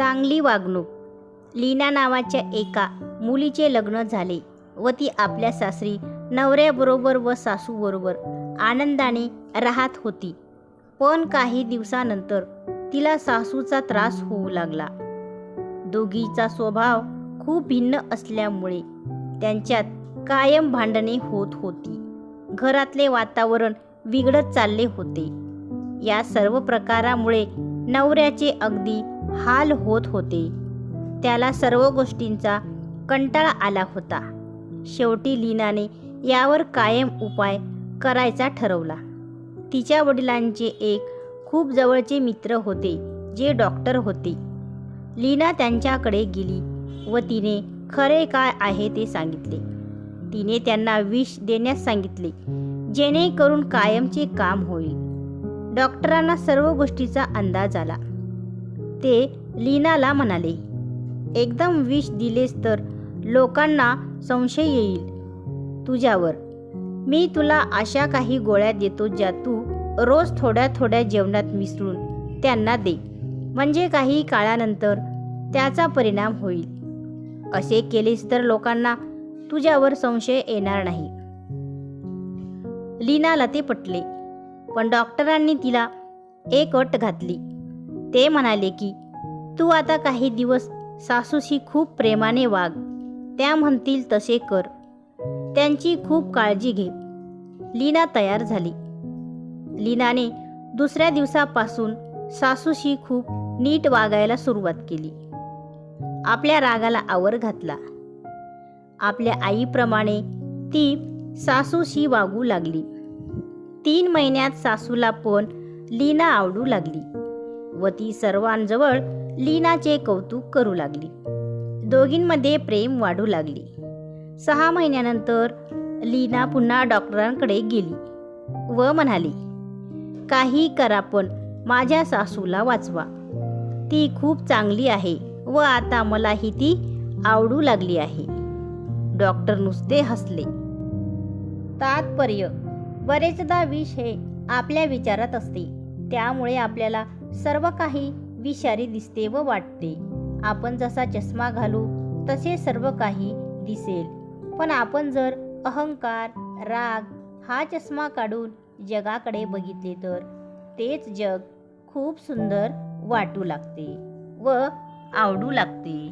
चांगली वागणूक. लीना नावाच्या एका मुलीचे लग्न झाले व ती आपल्या सासरी नवऱ्याबरोबर व सासूबरोबर आनंदाने राहत होती. पण काही दिवसानंतर तिला सासूचा त्रास होऊ लागला. दोघीचा स्वभाव खूप भिन्न असल्यामुळे त्यांच्यात कायम भांडणे होत होती. घरातले वातावरण बिघडत चालले होते. या सर्व प्रकारामुळे नवऱ्याचे अगदी हाल होत होते. त्याला सर्व गोष्टींचा कंटाळा आला होता. शेवटी लीनाने यावर कायम उपाय करायचा ठरवला. तिच्या वडिलांचे एक खूप जवळचे मित्र होते जे डॉक्टर होते. लीना त्यांच्याकडे गेली व तिने खरे काय आहे ते सांगितले. तिने त्यांना विष देण्यास सांगितले जेणेकरून कायमचे काम होईल. डॉक्टरांना सर्व गोष्टीचा अंदाज आला. ते लीनाला म्हणाले एकदम विष दिलेस तर लोकांना संशय येईल तुझ्यावर. मी तुला अशा काही गोळ्या देतो ज्या तू रोज थोड्या थोड्या जेवणात मिसळून त्यांना दे. म्हणजे काही काळानंतर त्याचा परिणाम होईल. असे केलेस तर लोकांना तुझ्यावर संशय येणार नाही. लीनाला ते पटले पण डॉक्टरांनी तिला एक अट घातली. ते म्हणाले की तू आता काही दिवस सासूशी खूप प्रेमाने वाग. त्या म्हणतील तसे कर. त्यांची खूप काळजी घे. लीना तयार झाली. लीनाने दुसऱ्या दिवसापासून सासूशी खूप नीट वागायला सुरुवात केली. आपल्या रागाला आवर घातला. आपल्या आईप्रमाणे ती सासूशी वागू लागली. तीन महिन्यात सासूला पण लीना आवडू लागली. व ती सर्वांजवळ लीनाचे कौतुक करू लागली. दोघींमध्ये प्रेम वाढू लागली. सहा महिन्यानंतर लीना पुन्हा डॉक्टरांकडे गेली व म्हणाली काही करा पण माझ्या सासूला वाचवा. ती खूप चांगली आहे व आता मलाही ती आवडू लागली आहे. डॉक्टर नुसते हसले. तात्पर्य बरेचदा विष हे आपल्या विचारात असते. त्यामुळे आपल्याला सर्व काही विषारी दिसते व वाटते. आपण जसा चष्मा घालू तसे सर्व काही दिसेल. पण आपण जर अहंकार राग हा चष्मा काढून जगाकडे बघितले तर तेच जग खूप सुंदर वाटू लागते व आवडू लागते.